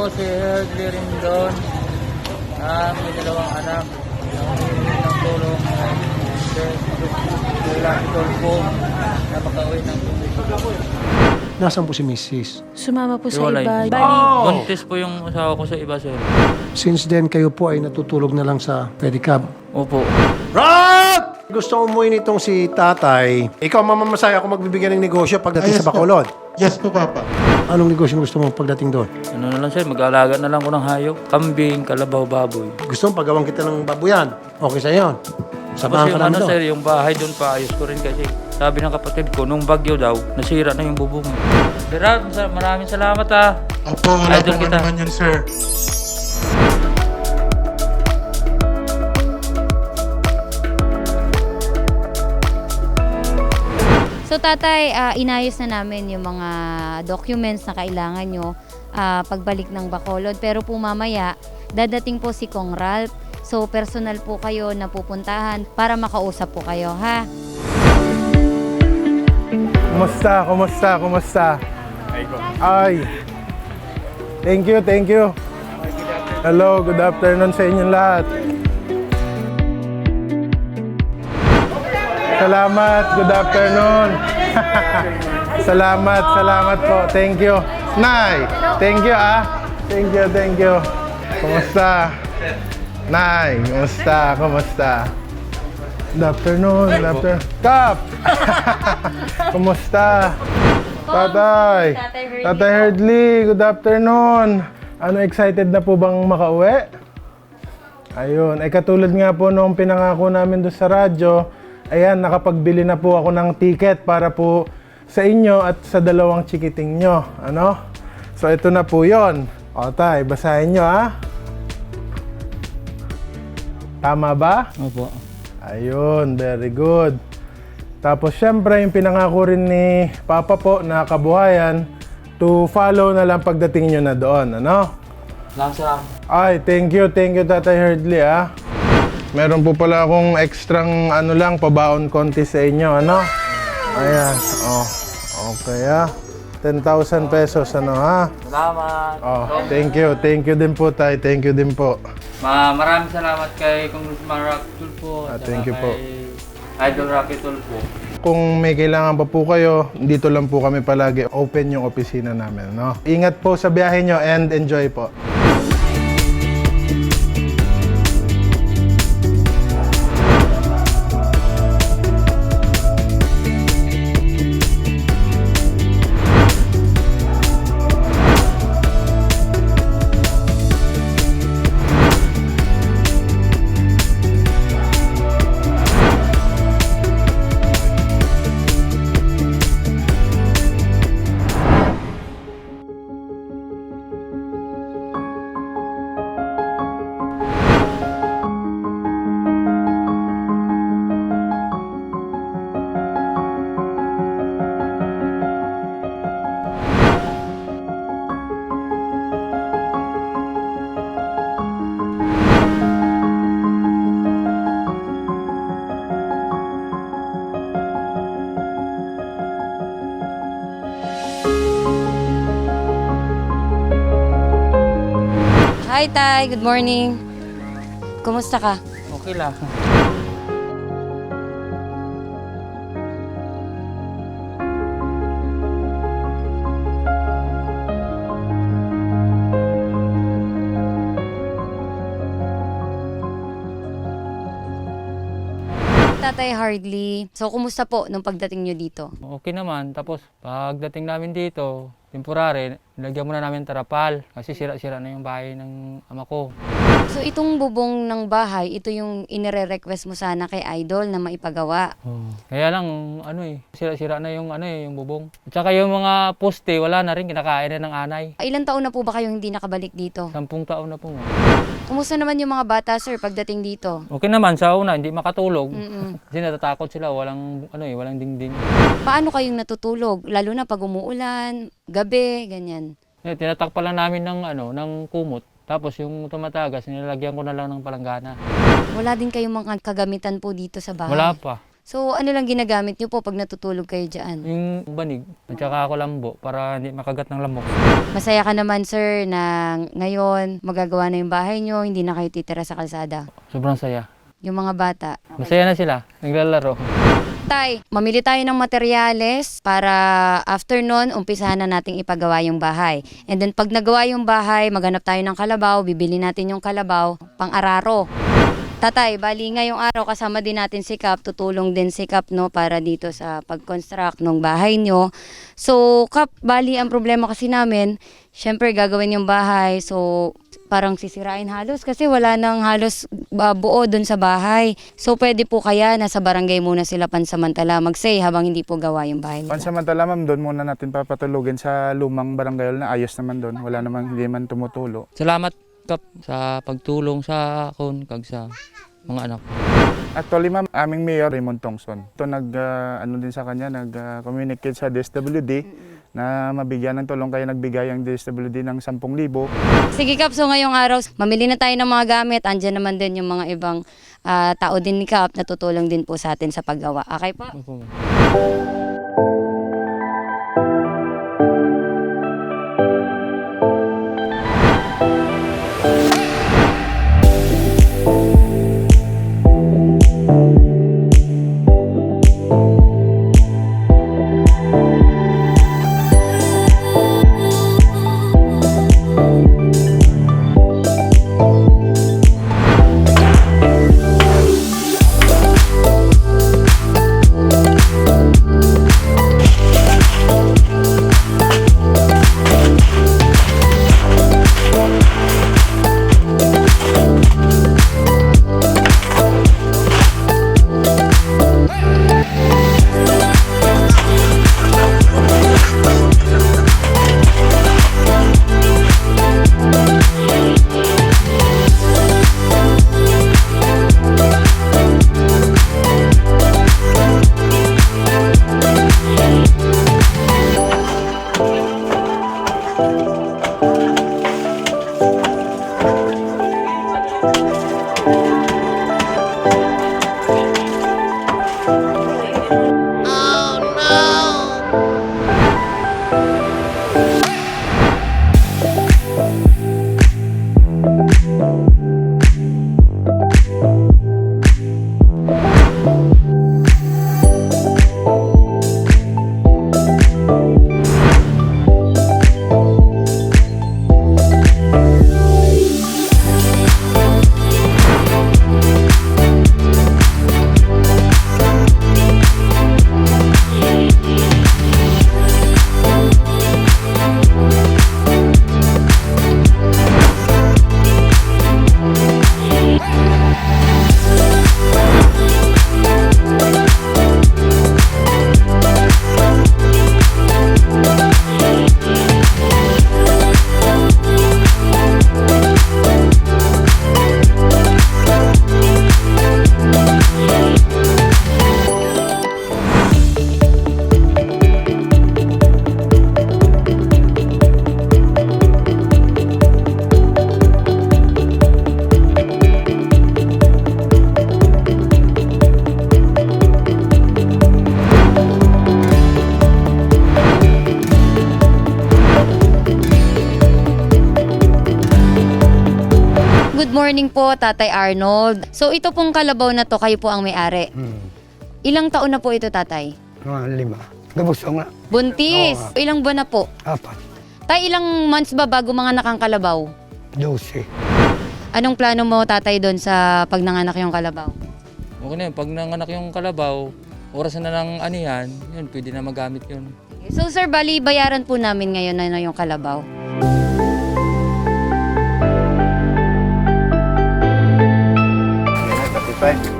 po si Herdley Rindon na may dalawang anak. Nangingi ng tulong ay si Lucky Tolpo na makauwi ng tubig. Nasaan po si Mrs.? Sumama po sa iba. Bali, Buntis po yung asawa ko sa iba, sir. Since then, kayo po ay natutulog na lang sa pedicab. Opo. Rod! Gusto umuwi nitong si tatay. Ikaw, mamamasaya ako magbibigyan ng negosyo pagdating Ayos sa po. Bacolod. Yes po, Papa. Anong negosyo gusto mo pagdating doon? Ano na lang, sir, mag-aalaga na lang ko ng hayop. Kambing, kalabaw, baboy. Gusto mo pagawang kita ng babuyan. Okay sa yon. Tapos Samahan yung ka namin ano, doon. sir, yung bahay doon paayos ko rin kasi sabi ng kapatid ko, nung bagyo daw, nasira na yung bubong. Sir, Rab, sa- maraming salamat ah. Opo, wala Idol po kita. naman yun, sir. So tatay, ah, inayos na namin yung mga documents na kailangan nyo ah, pagbalik ng Bacolod. Pero po mamaya, dadating po si Kong Ralph. So personal po kayo na pupuntahan para makausap po kayo, ha? Kumusta? Kumusta? Kumusta? Ay. Thank you, thank you. Hello, good afternoon sa inyong lahat. Salamat, good afternoon. salamat, salamat po. Thank you. Nay, thank you ah. Thank you, thank you. Kumusta? Nay, kumusta? Kumusta? Good afternoon, good afternoon. Kap! Kumusta? Tatay. Tatay Herdley, good afternoon. Ano, excited na po bang makauwi? Ayun, ay katulad nga po nung pinangako namin doon sa radyo, ayan, nakapagbili na po ako ng ticket para po sa inyo at sa dalawang chikiting nyo. Ano? So ito na po yon. O tay, basahin nyo ha. Tama ba? Opo. Ayun, very good. Tapos syempre yung pinangako rin ni Papa po na kabuhayan to follow na lang pagdating nyo na doon, ano? Lang sa Ay, thank you, thank you Tatay Herdley ah. Meron po pala akong ekstrang ano lang, pabaon konti sa inyo, ano? Ayan, oh. Okay ah. 10,000 pesos, ano ha? Salamat. Oh, thank you, thank you din po tay, thank you din po. Ma maraming salamat kay Congressman Rocky Tulfo. Ah, at thank you po. kay Idol Rocky Tulfo. Kung may kailangan pa po kayo, dito lang po kami palagi. Open yung opisina namin, no? Ingat po sa biyahe nyo and enjoy po. Hi tay, good morning. Kumusta ka? Okay lang. Tatay Hardly. So kumusta po nung pagdating nyo dito? Okay naman. Tapos pagdating namin dito, temporary, nilagyan muna namin tarapal kasi sira-sira na yung bahay ng ama ko. So itong bubong ng bahay, ito yung inire-request mo sana kay Idol na maipagawa. Kaya lang, ano eh, sira-sira na yung ano eh, yung bubong. At saka yung mga poste, wala na rin, kinakain na ng anay. Ilan taon na po ba kayong hindi nakabalik dito? Sampung taon na po. Kumusta naman yung mga bata, sir, pagdating dito? Okay naman, sa una, hindi makatulog. Mm-mm. Kasi natatakot sila, walang, ano eh, walang dingding. Paano kayong natutulog? Lalo na pag umuulan, gabi, ganyan. Eh, tinatakpa lang namin ng, ano, ng kumot. Tapos yung tumatagas, nilalagyan ko na lang ng palanggana. Wala din kayong mga kagamitan po dito sa bahay? Wala pa. So, ano lang ginagamit niyo po pag natutulog kayo dyan? Yung banig, at saka ako lambo para hindi makagat ng lamok. Masaya ka naman, sir, na ngayon magagawa na yung bahay niyo, hindi na kayo titira sa kalsada. Sobrang saya. Yung mga bata. Masaya na sila, naglalaro. Tay, mamili tayo ng materyales para after nun, umpisahan na nating ipagawa yung bahay. And then pag nagawa yung bahay, maghanap tayo ng kalabaw, bibili natin yung kalabaw, pang-araro. Tatay, bali ngayong araw kasama din natin si Kap, tutulong din si Kap no para dito sa pag-construct ng bahay nyo. So, Kap, bali ang problema kasi namin, syempre gagawin yung bahay, so parang sisirain halos kasi wala nang halos uh, buo dun sa bahay. So, pwede po kaya nasa barangay muna sila pansamantala mag-say habang hindi po gawa yung bahay nila. Pansamantala ma'am, doon muna natin papatulugin sa lumang barangay na ayos naman doon. Wala namang hindi man tumutulo. Salamat kap sa pagtulong sa akon kag sa mga anak. Actually ma'am, aming mayor Raymond Tongson. Ito nag ah, ano din sa kanya, nag-communicate sa DSWD na mabigyan ng tulong kaya nagbigay ang DSWD ng 10,000. Sige Kap, so ngayong araw, mamili na tayo ng mga gamit. Andyan naman din yung mga ibang ah, tao din ni Kap na tutulong din po sa atin sa paggawa. Okay po? Opo, Good morning po, Tatay Arnold. So ito pong kalabaw na to, kayo po ang may-ari. Ilang taon na po ito, Tatay? Mga lima. Gabusong na. Buntis! Ilang buwan na po? Apat. Tay, ilang months ba bago mga nakang kalabaw? Dose. Anong plano mo, Tatay, doon sa pag nanganak yung kalabaw? Okay na yun, pag nanganak yung kalabaw, oras na ng anihan, yun, pwede na magamit yun. So sir, bali bayaran po namin ngayon na, na yung kalabaw. 拜。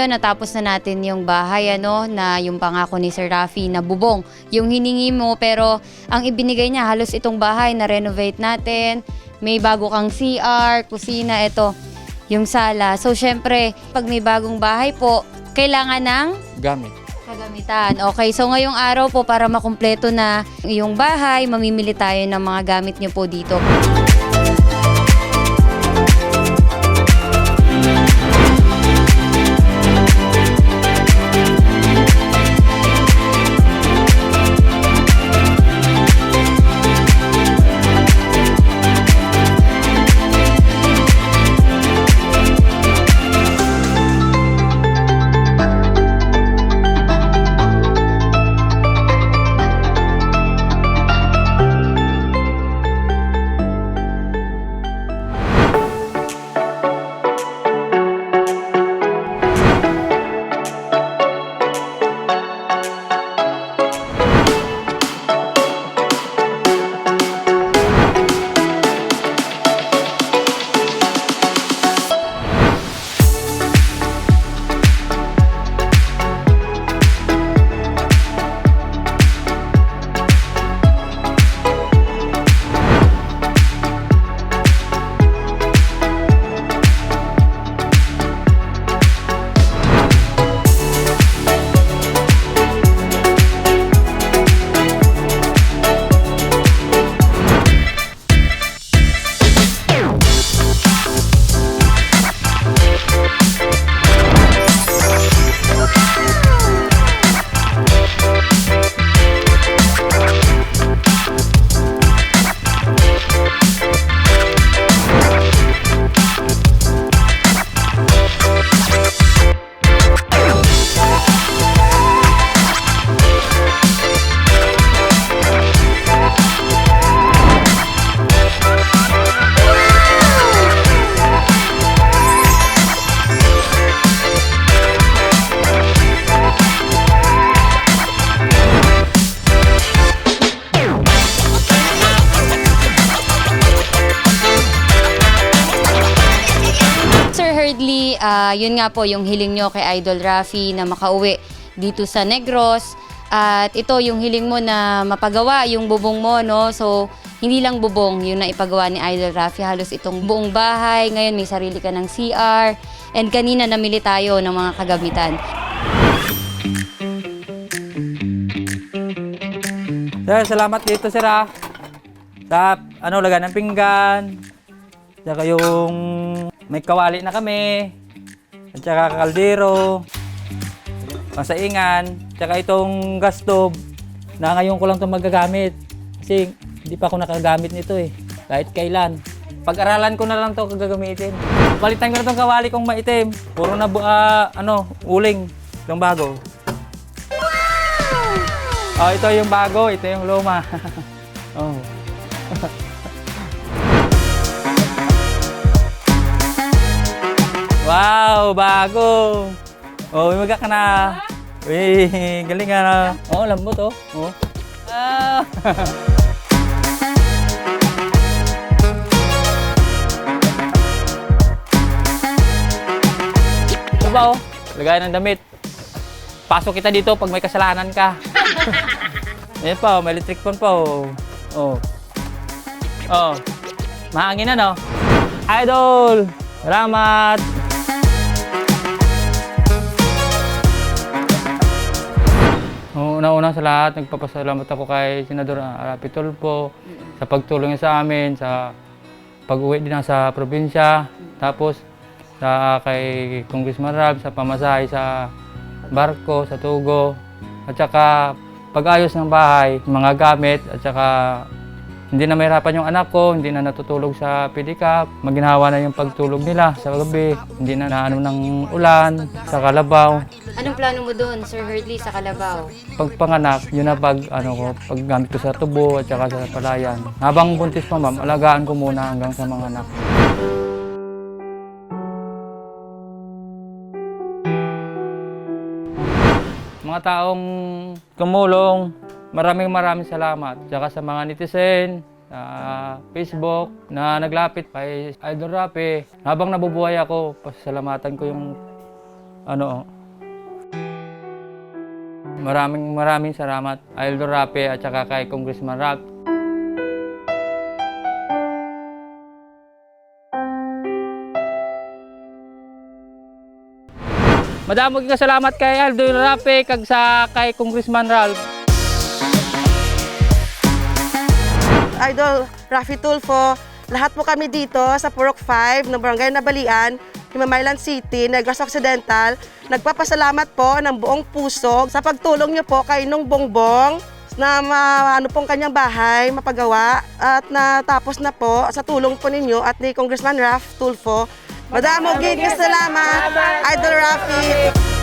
Ngayon natapos na natin yung bahay, ano, na yung pangako ni Sir Rafi na bubong. Yung hiningi mo, pero ang ibinigay niya, halos itong bahay na renovate natin. May bago kang CR, kusina, ito, yung sala. So, syempre, pag may bagong bahay po, kailangan ng Gamit. Kagamitan. Okay, so ngayong araw po para makumpleto na yung bahay, mamimili tayo ng mga gamit niyo po dito. Yun nga po yung hiling nyo kay Idol Rafi na makauwi dito sa Negros. At ito yung hiling mo na mapagawa yung bubong mo, no? So, hindi lang bubong yung naipagawa ni Idol Rafi. Halos itong buong bahay. Ngayon may sarili ka ng CR. And kanina namili tayo ng mga kagamitan. Sir, salamat dito, sir, ah. Sa, ano, lagan ng pinggan. Tsaka yung may kawali na kami. At saka kaldero. Pasaingan. Tsaka itong gas stove na ngayon ko lang ito magagamit. Kasi hindi pa ako nakagamit nito eh. Kahit kailan. Pag-aralan ko na lang to gagamitin. Palitan ko na itong kawali kong maitim. Puro na, ah, ano, uling. Itong bago. Oh, ito yung bago, ito yung luma. oh. Wow, bago. Oh, umaga ka na. Uy, galing nga na. Oh, lambot oh. Oh. Ah. Ba oh? Lagayan ng damit. Pasok kita dito pag may kasalanan ka. Ayan pa, oh, may electric fan pa, oh. Oh. Oh. Mahangin na, no? Idol! Salamat! Una-una sa lahat, nagpapasalamat ako kay Senador Rapi Tulfo sa pagtulong niya sa amin, sa pag-uwi din sa probinsya. Tapos sa kay Congressman Rab sa pamasahe sa barko, sa tugo. At saka pag-ayos ng bahay, mga gamit, at saka hindi na mahirapan yung anak ko, hindi na natutulog sa pedicab, maginawa na yung pagtulog nila sa gabi, hindi na naano ng ulan, sa kalabaw. Anong plano mo doon, Sir Hurdley, sa Kalabaw? Pagpanganak, yun na pag, ano ko, paggamit ko sa tubo at saka sa palayan. Habang buntis pa ma'am, alagaan ko muna hanggang sa mga anak. Mga taong tumulong, maraming maraming salamat. Tsaka sa mga netizen, sa Facebook na naglapit kay Idol Rapi. Habang nabubuhay ako, pasalamatan ko yung ano, maraming maraming salamat Idol Rapi at saka kay Congressman Ralph. Madamo salamat kay Idol Rapi kag sa kay Congressman Ralph. Idol Rafi Tulfo, lahat po kami dito sa Purok 5 ng Barangay Nabalian, Himamaylan City, Negros Occidental. Nagpapasalamat po ng buong puso sa pagtulong niyo po kay Nung Bongbong na ma, ano pong kanyang bahay mapagawa at natapos na po sa tulong po ninyo at ni Congressman Raf Tulfo. Madamo gid nga salamat, Idol Rafi.